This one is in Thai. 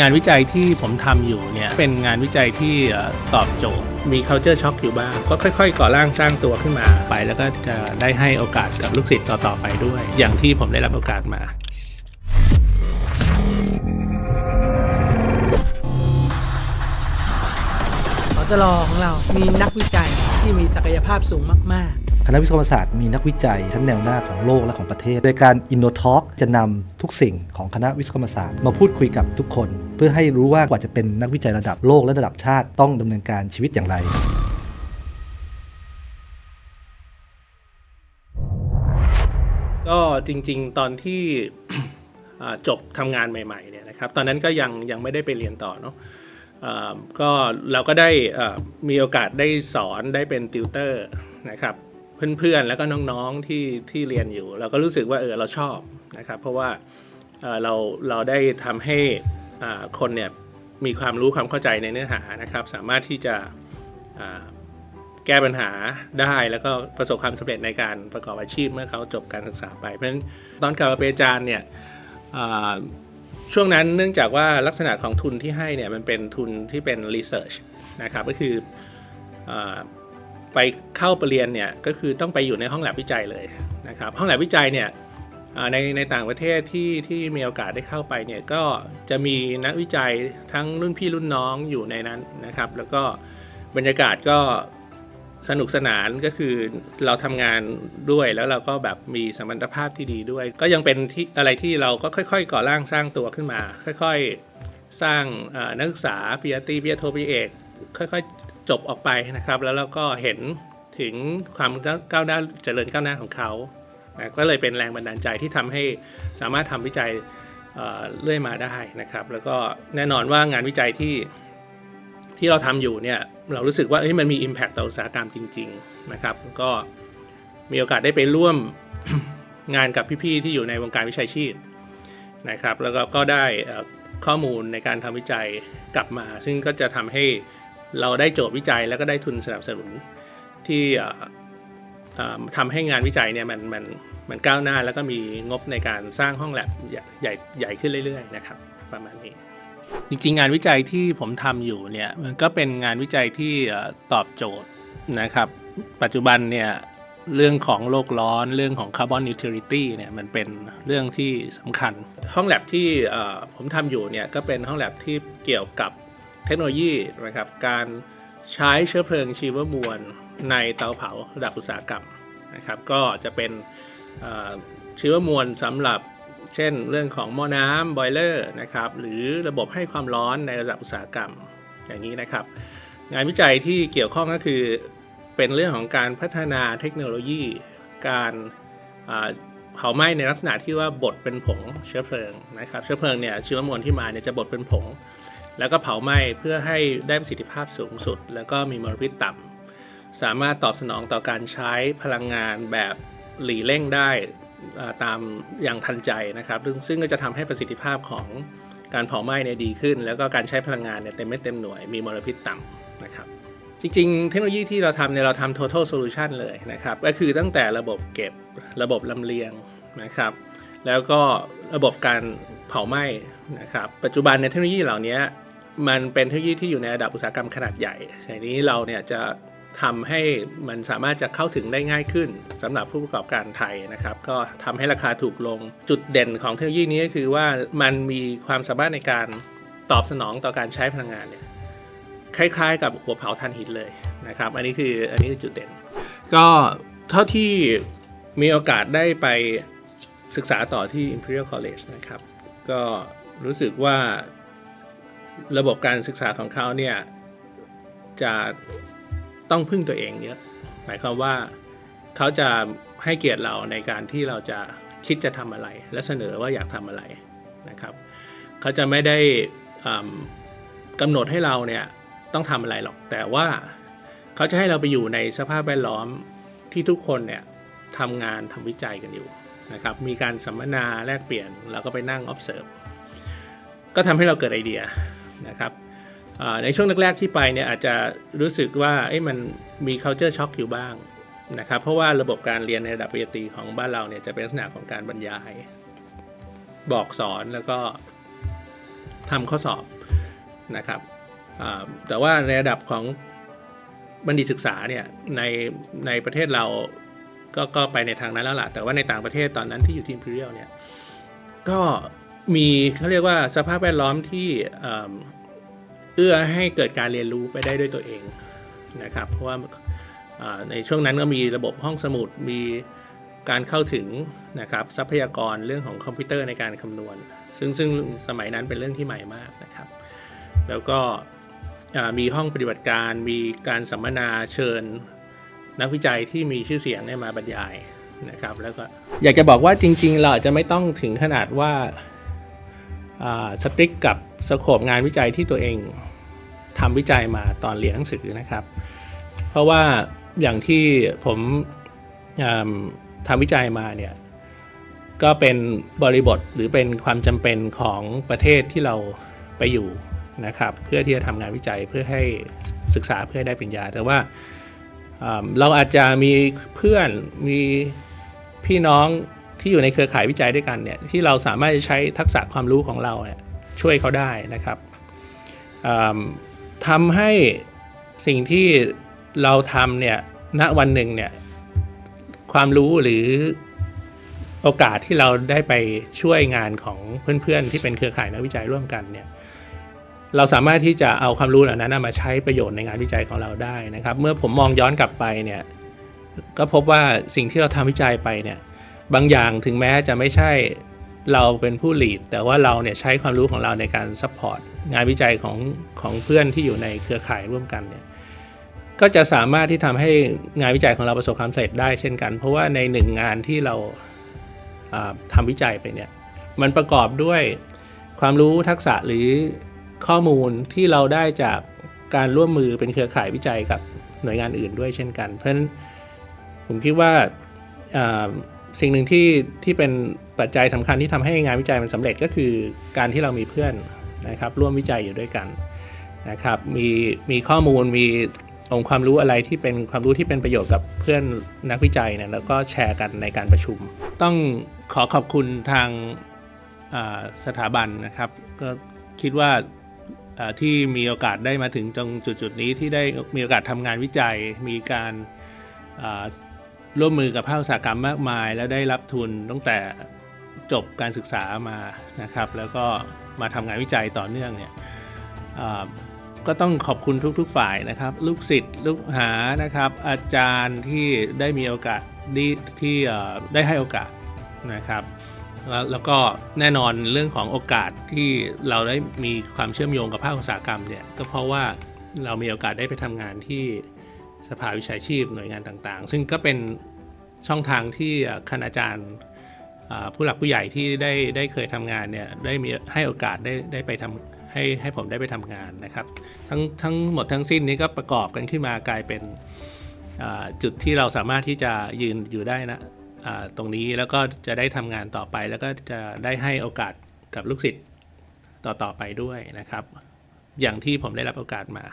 งานวิจัยที่ผมทำอยู่เนี่ยเป็นงานวิจัยที่ตอบโจทย์ มี culture shock อยู่บ้าง ก็ค่อยๆ ก่อร่างสร้างตัวขึ้นมาไป แล้วก็จะได้ให้โอกาสกับลูกศิษย์ต่อๆไปด้วย อย่างที่ผมได้รับโอกาสมาสตลของเรามีนักวิจัยที่มีศักยภาพสูงมาก คณะวิศวกรรมศาสตร์มีนักวิจัยชั้นแนวหน้าของโลกและของประเทศ โดยการ i n n o t a l k จะนำทุกสิ่งของคณะวิศวกรรมศาสตร์มาพูดคุยกับทุกคน เพื่อให้รู้ว่ากว่าจะเป็นนักวิจัยระดับโลกและระดับชาติต้องดำเนินการชีวิตอย่างไรก็จริงๆ ตอนที่จบทำงานใหม่ๆเนี่ยนะครับตอนนั้นก็ยังยังไม่ได้ไปเรียนต่อเนาะก็เราก็ได้มีโอกาสได้สอนได้เป็นติวเตอร์นะครับ เพื่อนๆ แล้วก็น้องๆที่ที่เรียนอยู่ เราก็รู้สึกว่าเออเราชอบนะครับ เพราะว่าเราเราได้ทำให้คนเนี่ยมีความรู้ความเข้าใจในเนื้อหานะครับ สามารถที่จะแก้ปัญหาได้แล้วก็ประสบความสำเร็จในการประกอบอาชีพเมื่อเขาจบการศึกษาไปเพราะฉะนั้นตอนกลับมาเป็นอาจารย์เนี่ยช่วงนั้นเนื่องจากว่าลักษณะของทุนที่ให้เนี่ยมันเป็นทุนที่เป็น research นะครับก็คืออ ไปเข้าไปเรียนเนี่ยก็คือต้องไปอยู่ในห้องแลบวิจัยเลยนะครับห้องแลบวิจัยเนี่ยในในต่างประเทศที่ที่มีโอกาสได้เข้าไปเนี่ยก็จะมีนักวิจัยทั้งรุ่นพี่รุ่นน้องอยู่ในนั้นนะครับ แล้วก็บรรยากาศก็สนุกสนานก็คือเราทำงานด้วยแล้วเราก็แบบมีสมรรถภาพที่ดีด้วย ก็ยังเป็นที่อะไรที่เราก็ค่อยๆก่อร่างสร้างตัวขึ้นมา ค่อยๆสร้างนักศึกษาปริญญาตรีปริญญาโทปริญญาเอกค่อยๆ จบออกไปนะครับ แล้วเราก็เห็นถึงความก้าวหน้าเจริญก้าวหน้าของเขานะก็เลยเป็นแรงบันดาลใจที่ทำให้สามารถทำวิจัยเเรื่อยมาได้นะครับ แล้วก็แน่นอนว่างานวิจัยที่ที่เราทำอยู่เนี่ยเรารู้สึกว่าเอ้ยมันมี Impact ต่ออุตสาหกรรมจริง ๆนะครับ ก็มีโอกาสได้ไปร่วมงานกับพี่ๆที่อยู่ในวงการวิชาชีพนะครับ แล้วก็ก็ได้ข้อมูลในการทำวิจัยกลับมา ซึ่งก็จะทำให้ เราได้โจทย์วิจัยแล้วก็ได้ทุนสนับสนุนที่ทำให้งานวิจัยเนี่ยมันมันมันก้าวหน้าแล้วก็มีงบในการสร้างห้องแลบใหญ่ใหญ่ขึ้นเรื่อยๆนะครับประมาณนี้ จริงๆ งานวิจัยที่ผมทำอยู่เนี่ยมันก็เป็นงานวิจัยที่ตอบโจทย์นะครับ ปัจจุบันเนี่ยเรื่องของโลกร้อนเรื่องของคาร์บอนนิวทริตี้เนี่ยมันเป็นเรื่องที่สำคัญ ห้องแลบที่ผมทำอยู่เนี่ยก็เป็นห้องแลบที่เกี่ยวกับ เทคโนโลยีนะครับการใช้เชื้อเพลิงชีวมวลในเตาเผาระดับอุตสาหกรรมนะครับก็จะเป็นชีวมวลสำหรับเช่นเรื่องของหม้อน้ำบอยเลอร์นะครับหรือระบบให้ความร้อนในระดับอุตสาหกรรมอย่างนี้นะครับ งานวิจัยที่เกี่ยวข้องก็คือเป็นเรื่องของการพัฒนาเทคโนโลยี การเผาไหม้ในลักษณะที่ว่าบดเป็นผงเชื้อเพลิงนะครับ เชื้อเพลิงเนี่ยเชื้อมวลที่มาเนี่ยจะบดเป็นผง แล้วก็เผาไหม้เพื่อให้ได้ประสิทธิภาพสูงสุด แล้วก็มีมลพิษต่ำสามารถตอบสนองต่อการใช้พลังงานแบบหลีเร่งได้ตามอย่างทันใจนะครับ ซึ่งก็จะทำให้ประสิทธิภาพของการเผาไหม้เนี่ยดีขึ้น แล้วก็การใช้พลังงานเนี่ยเต็มไม่เต็มหน่วยมีมลพิษต่ำนะครับจริงๆ เทคโนโลยีที่เราทำเนี่ยเราทำ total solution เลยนะครับ ก็คือตั้งแต่ระบบเก็บระบบลำเลียงนะครับ แล้วก็ระบบการเผาไหม้นะครับ ปัจจุบันในเทคโนโลยีเหล่านี้ มันเป็นเทคโนโลยีที่อยู่ในระดับอุตสาหกรรมขนาดใหญ่ทีนี้เราเนี่ยจะทำให้มันสามารถจะเข้าถึงได้ง่ายขึ้นสำหรับผู้ประกอบการไทยนะครับ ก็ทำให้ราคาถูกลงจุดเด่นของเทคโนโลยีนี้ก็คือว่ามันมีความสามารถในการตอบสนองต่อการใช้พลังงานเนี่ยคล้าย ๆ กับหัวเผาถ่านหินเลยนะครับ อันนี้คืออันนี้คือจุดเด่น ก็เท่าที่มีโอกาสได้ไปศึกษาต่อที่ Imperial College นะครับ ก็รู้สึกว่า ระบบการศึกษาของเขาเนี่ยจะต้องพึ่งตัวเองเยอะหมายความว่าเขาจะให้เกียรติเราในการที่เราจะคิดจะทำอะไร และเสนอว่าอยากทำอะไรนะครับเขาจะไม่ได้กำหนดให้เราเนี่ยต้องทำอะไรหรอก แต่ว่าเขาจะให้เราไปอยู่ในสภาพแวดล้อมที่ทุกคนเนี่ยทำงานทำวิจัยกันอยู่นะครับมีการสัมมนาแลกเปลี่ยนเราก็ไปนั่ง observe ก็ทำให้เราเกิดไอเดีย นะครับในช่วงแรกๆที่ไปเนี่ยอาจจะรู้สึกว่ามันมี culture shock อยู่บ้างนะครับเพราะว่าระบบการเรียนในระดับปริญญาตรีของบ้านเราเนี่ยจะเป็นลักษณะของการบรรยาย บอกสอนแล้วก็ทำข้อสอบนะครับแต่ว่าในระดับของบัณฑิตศึกษาเนี่ยในในประเทศเราก็ก็ไปในทางนั้นแล้วล่ะแต่ว่าในต่างประเทศตอนนั้นที่อยู่ที่ Imperial เนี่ยก็ มีเขาเรียกว่าสภาพแวดล้อมที่เอื้อให้เกิดการเรียนรู้ไปได้ด้วยตัวเองนะครับ เพราะว่าในช่วงนั้นก็มีระบบห้องสมุดมีการเข้าถึงนะครับทรัพยากรเรื่องของคอมพิวเตอร์ในการคำนวณ ซึ่งซึ่งสมัยนั้นเป็นเรื่องที่ใหม่มากนะครับ แล้วก็มีห้องปฏิบัติการมีการสัมมนาเชิญนักวิจัยที่มีชื่อเสียงเนี่ยมาบรรยายนะครับ แล้วก็อยากจะบอกว่าจริง ๆ เราอาจจะไม่ต้องถึงขนาดว่า สตริกกับสโคปงานวิจัยที่ตัวเองทำวิจัยมาตอนเรียนหนังสือนะครับ เพราะว่าอย่างที่ผมทำวิจัยมาเนี่ยก็เป็นบริบทหรือเป็นความจำเป็นของประเทศที่เราไปอยู่นะครับ เพื่อที่จะทำงานวิจัยเพื่อให้ศึกษาเพื่อให้ได้ปริญญา แต่ว่าเราอาจจะมีเพื่อนมีพี่น้อง ที่อยู่ในเครือข่ายวิจัยด้วยกันเนี่ยที่เราสามารถจะใช้ทักษะความรู้ของเราเนี่ยช่วยเขาได้นะครับทำให้สิ่งที่เราทำเนี่ยณวันหนึ่งเนี่ยความรู้หรือโอกาสที่เราได้ไปช่วยงานของเพื่อนๆ ที่เป็นเครือข่ายนักวิจัยร่วมกันเนี่ยเราสามารถที่จะเอาความรู้เหล่านั้นมาใช้ประโยชน์ในงานวิจัยของเราได้นะครับ เมื่อผมมองย้อนกลับไปเนี่ยก็พบว่าสิ่งที่เราทำวิจัยไปเนี่ย บางอย่างถึงแม้จะไม่ใช่เราเป็นผู้ลีดแต่ว่าเราเนี่ยใช้ความรู้ของเราในการซัพพอร์ตงานวิจัยของของเพื่อนที่อยู่ในเครือข่ายร่วมกันเนี่ยก็จะสามารถที่ทำให้งานวิจัยของเราประสบความสำเร็จได้เช่นกัน เพราะว่าในหนึ่งงานที่เราอ่าทำวิจัยไปเนี่ยมันประกอบด้วยความรู้ทักษะหรือข้อมูลที่เราได้จากการร่วมมือเป็นเครือข่ายวิจัยกับหน่วยงานอื่นด้วยเช่นกัน เพราะฉะนั้นผมคิดว่า สิ่งหนึ่งที่ที่เป็นปัจจัยสำคัญที่ทำให้งานวิจัยมันสำเร็จก็คือการที่เรามีเพื่อนนะครับ ร่วมวิจัยอยู่ด้วยกันนะครับ มีมีข้อมูลมีองค์ความรู้อะไรที่เป็นความรู้ที่เป็นประโยชน์กับเพื่อนนักวิจัยเนี่ยแล้วก็แชร์กันในการประชุม ต้องขอขอบคุณทางาสถาบันนะครับ ก็คิดว่าาที่มีโอกาสได้มาถึงตรงจุดๆนี้ที่ได้มีโอกาสทำงานวิจัยมีการา ร่วมมือกับภาคอุตสาหกรรมมากมาย แล้วได้รับทุนตั้งแต่จบการศึกษามานะครับ แล้วก็มาทำงานวิจัยต่อเนื่องเนี่ยก็ต้องขอบคุณทุกๆฝ่ายนะครับ ลูกศิษย์ลูกหานะครับ อาจารย์ที่ได้มีโอกาสที่ที่ได้ให้โอกาสนะครับแล้วแล้วก็แน่นอนเรื่องของโอกาสที่เราได้มีความเชื่อมโยงกับภาคอุตสาหกรรมเนี่ยก็เพราะว่าเรามีโอกาสได้ไปทำงานที่ สภาวิชาชีพหน่วยงานต่างๆ ซึ่งก็เป็นช่องทางที่คณาจารย์ผู้หลักผู้ใหญ่ที่ได้ได้เคยทำงานเนี่ยได้มีให้โอกาสได้ได้ไปทำให้ให้ผมได้ไปทำงานนะครับทั้งทั้งหมดทั้งสิ้นนี้ก็ประกอบกันขึ้นมากลายเป็นจุดที่เราสามารถที่จะยืนอยู่ได้นะตรงนี้แล้วก็จะได้ทำงานต่อไป แล้วก็จะได้ให้โอกาสกับลูกศิษย์ต่อๆไปด้วยนะครับ อย่างที่ผมได้รับโอกาสมา